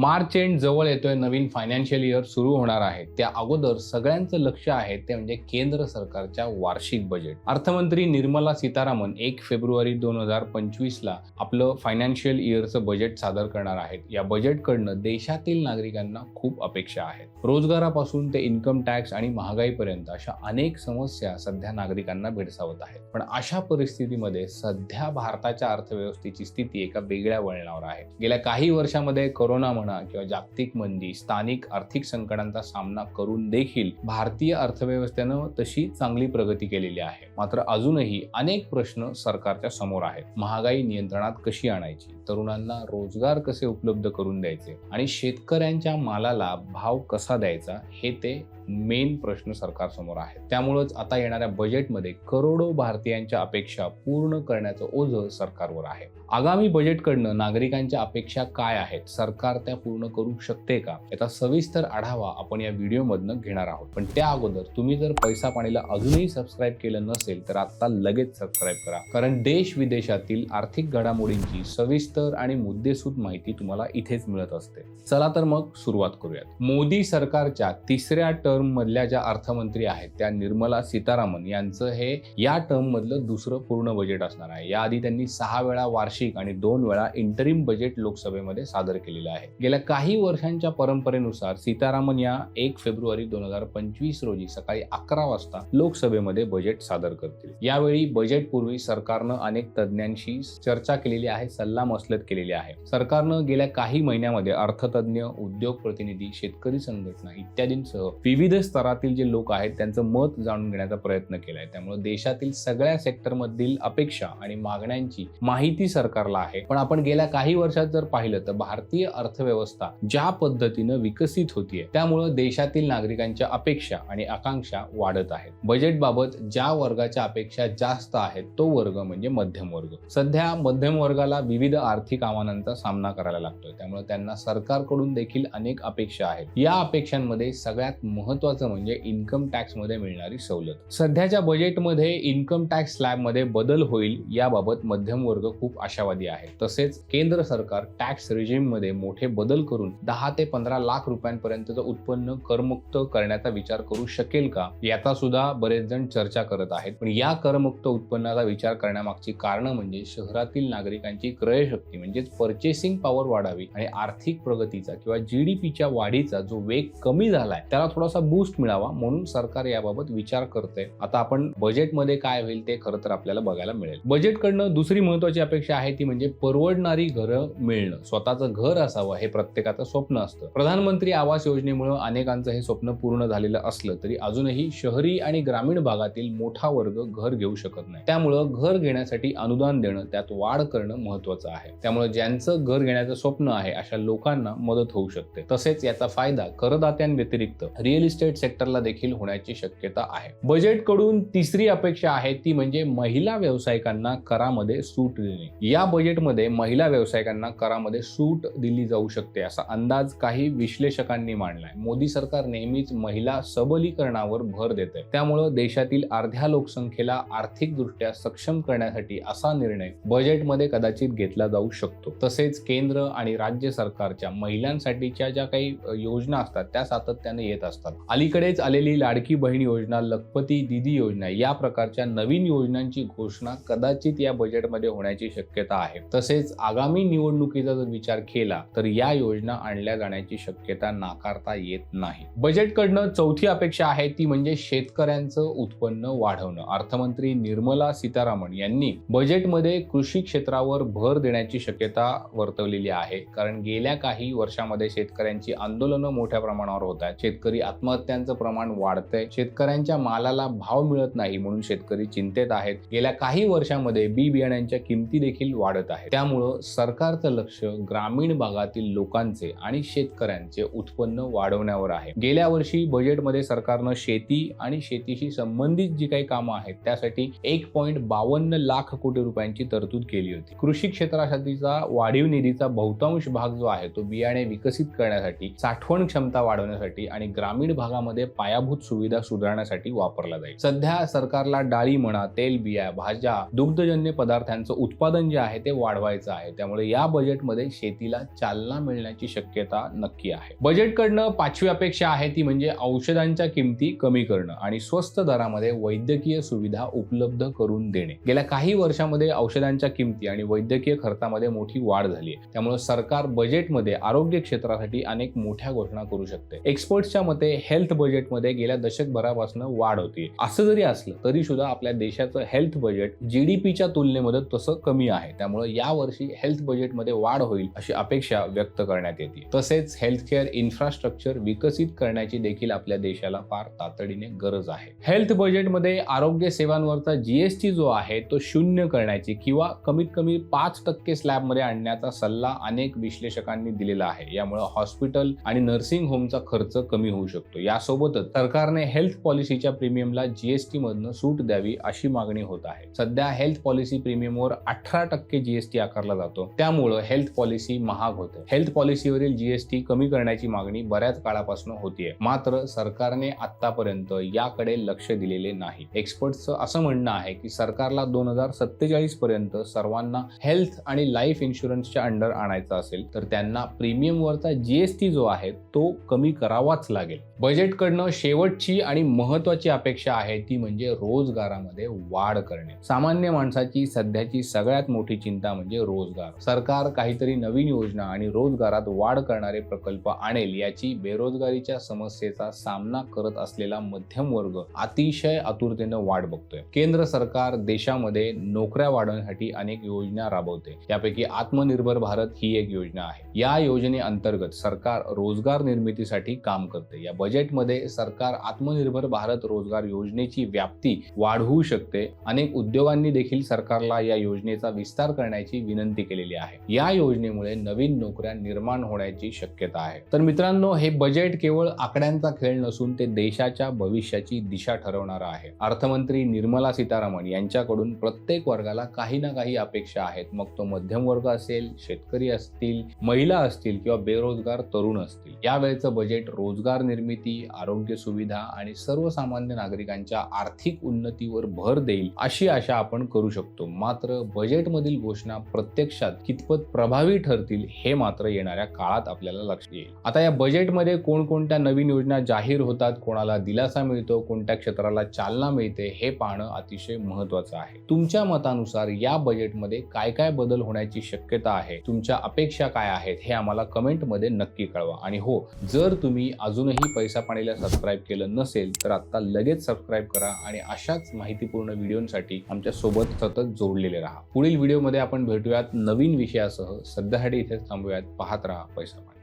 March end जवळ येतोय नवीन financial year सुरू होणार आहे. त्या अगोदर सगळ्यांचं लक्ष आहे ते म्हणजे केंद्र सरकारच्या वार्षिक बजेट अर्थमंत्री निर्मला सीतारामन एक फेब्रुवारी दोन हजार पंचवीसला आपलं फायनान्शियल इयरचं बजेट सादर करणार आहेत. या बजेटकडनं देशातील नागरिकांना खूप अपेक्षा आहेत. रोजगारापासून ते इन्कम टॅक्स आणि महागाईपर्यंत अशा अनेक समस्या सध्या नागरिकांना भेडसावत आहेत. पण अशा परिस्थितीमध्ये सध्या भारताच्या अर्थव्यवस्थेची स्थिती एका वेगळ्या वळणावर आहे. गेल्या काही वर्षामध्ये कोरोना किंवा जागतिक मंदी स्थानिक आर्थिक संकटांचा सामना करून देखील भारतीय अर्थव्यवस्थेनं तशी चांगली प्रगती केलेली आहे. मात्र अजूनही अनेक प्रश्न सरकारच्या समोर आहेत. महागाई नियंत्रणात कशी आणायची? तरुणांना रोजगार कसे उपलब्ध करून द्यायचे? आणि शेतकऱ्यांच्या मालाला भाव कसा द्यायचा? हे ते मेन प्रश्न सरकारसमोर आहेत. त्यामुळेच आता येणाऱ्या बजेटमध्ये करोडो भारतीयांच्या अपेक्षा पूर्ण करण्याचं ओझं सरकारवर आहे. आगामी बजेटकडनं नागरिकांच्या अपेक्षा काय आहेत? सरकार त्या पूर्ण करू शकते का? याचा सविस्तर आढावा आपण या व्हिडिओमधनं घेणार आहोत. पण त्या अगोदर तुम्ही जर पैसा पाणीला अजूनही सबस्क्राईब केलं नसेल तर आता लगेच सबस्क्राईब करा. कारण देश विदेशातील आर्थिक घडामोडींची सविस्तर आणि मुद्देसूद माहिती तुम्हाला इथेच मिळत असते. चला तर मग सुरुवात करूयात. मोदी सरकारच्या तिसऱ्या टर्म मधल्या ज्या अर्थमंत्री आहेत त्या निर्मला सीतारामन यांचं हे या टर्ममधलं दुसरं पूर्ण बजेट असणार आहे. याआधी त्यांनी सहा वेळा वार्षिक आणि दोन वेळा इंटरिम बजेट लोकसभेमध्ये सादर केलेलं आहे. गेल्या काही वर्षांच्या परंपरेनुसार सीतारामन या एक फेब्रुवारी दोन हजार पंचवीस रोजी सकाळी अकरा वाजता लोकसभेमध्ये बजेट सादर करतील. यावेळी बजेट पूर्वी सरकारनं अनेक तज्ज्ञांशी चर्चा केलेली आहे सल्ला मसलत केलेली आहे. सरकारनं गेल्या काही महिन्यामध्ये अर्थतज्ञ उद्योग प्रतिनिधी शेतकरी संघटना इत्यादींसह विविध स्तरातील जे लोक आहेत त्यांचं मत जाणून घेण्याचा प्रयत्न केलाय. त्यामुळे देशातील सगळ्या सेक्टरमधील अपेक्षा आणि मागण्यांची माहिती सरकारला आहे. पण आपण गेल्या काही वर्षात जर पाहिलं तर भारतीय अर्थव्यवस्था ज्या पद्धतीनं विकसित होतीये त्यामुळं देशातील नागरिकांच्या अपेक्षा आणि आकांक्षा वाढत आहेत. बजेटबाबत ज्या वर्गाच्या अपेक्षा जास्त आहेत तो वर्ग म्हणजे मध्यम वर्ग. सध्या मध्यम वर्गाला विविध आर्थिक आव्हानांचा सामना करायला लागतोय. त्यामुळे त्यांना सरकारकडून देखील अनेक अपेक्षा आहेत. या अपेक्षांमध्ये सगळ्यात महत्वाचं म्हणजे इन्कम टॅक्समध्ये मिळणारी सवलत. सध्याच्या बजेटमध्ये इन्कम टॅक्स स्लॅबमध्ये बदल होईल याबाबत मध्यम वर्ग खूप आशावादी आहे. तसेच केंद्र सरकार टॅक्स रेजिममध्ये मोठे बदल करून दहा ते पंधरा लाख रुपयांपर्यंतचं उत्पन्न करमुक्त करण्याचा विचार करू शकेल का? याचा सुद्धा बरेच जण चर्चा करत आहेत. पण या करमुक्त उत्पन्नाचा विचार करण्यामागची कारणं म्हणजे शहरातील नागरिकांची क्रयशक्ती म्हणजेच पर्चेसिंग पॉवर वाढावी आणि आर्थिक प्रगतीचा किंवा जीडीपीच्या वाढीचा जो वेग कमी झालाय त्याला थोडासा बूस्ट मिळावा म्हणून सरकार याबाबत विचार करते आता आपण बजेटमध्ये काय होईल ते खरं तर आपल्याला बघायला मिळेल. बजेटकडनं दुसरी महत्वाची अपेक्षा आहे ती म्हणजे परवडणारी घरं मिळणं. स्वतःचं घर असावं हे प्रत्येकाचं स्वप्न असतं. प्रधानमंत्री आवास योजनेमुळे अनेकांचं हे स्वप्न पूर्ण झालेलं असलं तरी अजूनही शहरी आणि ग्रामीण भागातील मोठा वर्ग घर घेऊ शकत नाही. त्यामुळं घर घेण्यासाठी अनुदान देणं त्यात वाढ करणं महत्वाचं आहे. त्यामुळे ज्यांचं घर घेण्याचं स्वप्न आहे अशा लोकांना मदत होऊ शकते. तसेच याचा फायदा करदात्यांव्यतिरिक्त रिअल इस्टेट सेक्टरला देखील होण्याची शक्यता आहे. बजेटकडून तिसरी अपेक्षा आहे ती म्हणजे महिला व्यावसायिकांना करामध्ये सूट देणे. या बजेटमध्ये महिला व्यावसायिकांना करामध्ये सूट दिली जाऊ शकते असा अंदाज काही विश्लेषकांनी मांडलाय. मोदी सरकार नेहमीच महिला सबलीकरणावर भर देते. त्यामुळं देशातील अर्ध्या लोकसंख्येला आर्थिकदृष्ट्या सक्षम करण्यासाठी असा निर्णय बजेटमध्ये कदाचित घेतला जाऊ शकतो. तसेच केंद्र आणि राज्य सरकारच्या महिलांसाठीच्या ज्या काही योजना असतात त्या सातत्याने येत असतात. अलीकडेच आलेली लाडकी बहीण योजना लखपती दिदी योजना या प्रकारच्या नवीन योजनांची घोषणा कदाचित या बजेटमध्ये होण्याची शक्यता आहे. तसेच आगामी निवडणुकीचा जर विचार केला तर या योजना आणल्या जाण्याची शक्यता नाकारता येत नाही. बजेटकडनं चौथी अपेक्षा आहे ती म्हणजे शेतकऱ्यांचं उत्पन्न वाढवणं. अर्थमंत्री निर्मला सीतारामन यांनी बजेटमध्ये कृषी क्षेत्रावर भर देण्याची शक्यता वर्तवलेली आहे. कारण गेल्या काही वर्षामध्ये शेतकऱ्यांची आंदोलनं मोठ्या प्रमाणावर होत आहेत. शेतकरी आत्महत्यांचं प्रमाण वाढतंय. शेतकऱ्यांच्या मालाला भाव मिळत नाही म्हणून शेतकरी चिंतेत आहेत. गेल्या काही वर्षामध्ये बी बियाण्यांच्या किमती देखील वाढत आहेत. त्यामुळं सरकारचं लक्ष ग्रामीण भागातील लोकांचे आणि शेतकऱ्यांचे उत्पन्न वाढवण्यावर आहे. गेल्या वर्षी बजेटमध्ये सरकारनं शेती आणि शेतीशी संबंधित जी काही कामं आहेत त्यासाठी एक पॉईंट बावन्न लाख कोटी रुपयांची तरतूद केली होती. कृषी क्षेत्रासाठीचा वाढीव निधीचा बहुतांश भाग जो आहे तो बियाणे विकसित करण्यासाठी साठवण क्षमता वाढवण्यासाठी आणि ग्रामीण भागामध्ये पायाभूत सुविधा सुधारण्यासाठी वापरला जाईल. सध्या सरकारला डाळी म्हणा तेल बिया भाज्या दुग्धजन्य पदार्थांचं उत्पादन जे आहे ते वाढवायचं आहे. त्यामुळे या बजेटमध्ये शेतीला चालना मिळण्याची शक्यता नक्की आहे. बजेटकडनं पाचवी अपेक्षा आहे ती म्हणजे औषधांच्या किमती कमी करणं आणि स्वस्त दरामध्ये वैद्यकीय सुविधा उपलब्ध करून देणे. गेल्या काही वर्षामध्ये औषधांच्या किमती आणि वैद्यकीय खर्चामध्ये मोठी वाढ झाली आहे. त्यामुळे सरकार बजेटमध्ये आरोग्य क्षेत्रासाठी अनेक मोठ्या घोषणा करू शकते. एक्सपर्ट्सच्या मते हेल्थ बजेटमध्ये गेल्या दशकभरापासून वाढ होती. असं जरी असलं तरी सुद्धा आपल्या देशाचं हेल्थ बजेट जीडीपीच्या तुलनेमध्ये तसं कमी आहे. त्यामुळे यावर्षी हेल्थ बजेटमध्ये वाढ होईल अशी अपेक्षा व्यक्त करण्यात येते. तसेच हेल्थ केअर इन्फ्रास्ट्रक्चर विकसित करण्याची देखील आपल्या देशाला फार तातडीने गरज आहे. हेल्थ बजेटमध्ये आरोग्य सेवांवरचा जीएसटी जो आहे तो शून्य करण्याची किंवा कमीत कमी पाच टक्के स्लॅबमध्ये आणण्याचा सल्ला अनेक विश्लेषकांनी दिलेला आहे. यामुळे हॉस्पिटल आणि नर्सिंग होमचा खर्च कमी होऊ शकतो यासोबतच सरकारने हेल्थ पॉलिसीच्या प्रीमियमला जीएसटी मधनं सूट द्यावी अशी मागणी होत आहे. सध्या हेल्थ पॉलिसी प्रीमियमवर अठरा टक्के जीएसटी आकारला जातो. त्यामुळं हेल्थ पॉलिसी महाग होते. हेल्थ पॉलिसीवरील जीएसटी कमी करण्याची मागणी बऱ्याच काळापासून होतीये. मात्र सरकारने आतापर्यंत याकडे लक्ष दिलेले नाही. एक्सपर्टचं असं म्हणणं आहे की सरकारला दोन हजार सत्तेचाळीस पर्यंत सर्वांना हेल्थ आणि लाईफ इन्शुरन्सच्या अंडर आणायचा असेल तर त्यांना प्रीमियमवरचा जीएसटी जो आहे तो कमी करावाच लागेल. बजेटकडनं शेवटची आणि महत्वाची अपेक्षा आहे ती म्हणजे रोजगारामध्ये वाढ करणे. सामान्य माणसाची सध्याची सगळ्यात मोठी चिंता म्हणजे रोजगार. सरकार काहीतरी नवीन योजना आणि रोजगारात वाढ करणारे प्रकल्प आणेल याची बेरोजगारीच्या समस्येचा सामना करत असलेला मध्यम वर्ग अतिशय आतुरतेनं वाट बघतोय. केंद्र सरकार देशामध्ये नोकऱ्या वाढवण्यासाठी अनेक योजना राबवते. त्यापैकी आत्मनिर्भर भारत ही एक योजना आहे. या योजनेअंतर्गत सरकार रोजगार निर्मितीसाठी काम करते. या बजेट बजेटमध्ये सरकार आत्मनिर्भर भारत रोजगार योजनेची व्याप्ती वाढवू शकते. अनेक उद्योगांनी देखील सरकारला या योजनेचा विस्तार करण्याची विनंती केलेली आहे. या योजनेमुळे नवीन नोकऱ्या निर्माण होण्याची शक्यता आहे. तर मित्रांनो हे बजेट केवळ आकड्यांचा खेळ नसून ते देशाच्या भविष्याची दिशा ठरवणार आहे. अर्थमंत्री निर्मला सीतारामन यांच्याकडून प्रत्येक वर्गाला काही ना काही अपेक्षा आहेत. मग तो मध्यम वर्ग असेल शेतकरी असतील महिला असतील किंवा बेरोजगार तरुण असतील. यावेळेचं बजेट रोजगार निर्मिती आरोग्य सुविधा आणि सर्वसामान्य नागरिकांच्या आर्थिक उन्नतीवर भर देईल अशी आशा आपण करू शकतो. मात्र बजेटमधील घोषणा प्रत्यक्षात कितपत प्रभावी ठरतील हे मात्र येणाऱ्या काळात आपल्याला लक्ष येईल. आता या बजेटमध्ये कोणकोणत्या नवीन योजना जाहीर होतात कोणाला दिलासा मिळतो कोणत्या क्षेत्राला चालना मिळते हे पाहणं अतिशय महत्वाचं आहे. तुमच्या मतानुसार या बजेटमध्ये काय काय बदल होण्याची शक्यता आहे? तुमच्या अपेक्षा काय आहेत हे आम्हाला कमेंटमध्ये नक्की कळवा. आणि हो जर तुम्ही अजूनही पैसे पैसा पाणीला सबस्क्राईब केलं नसेल तर आता लगेच सबस्क्राईब करा आणि अशाच माहितीपूर्ण व्हिडिओसाठी आमच्यासोबत सतत जोडलेले राहा. पुढील व्हिडिओमध्ये आपण भेटूयात नवीन विषयासह. सध्यासाठी इथेच थांबूयात. पाहत राहा पैसा पाणी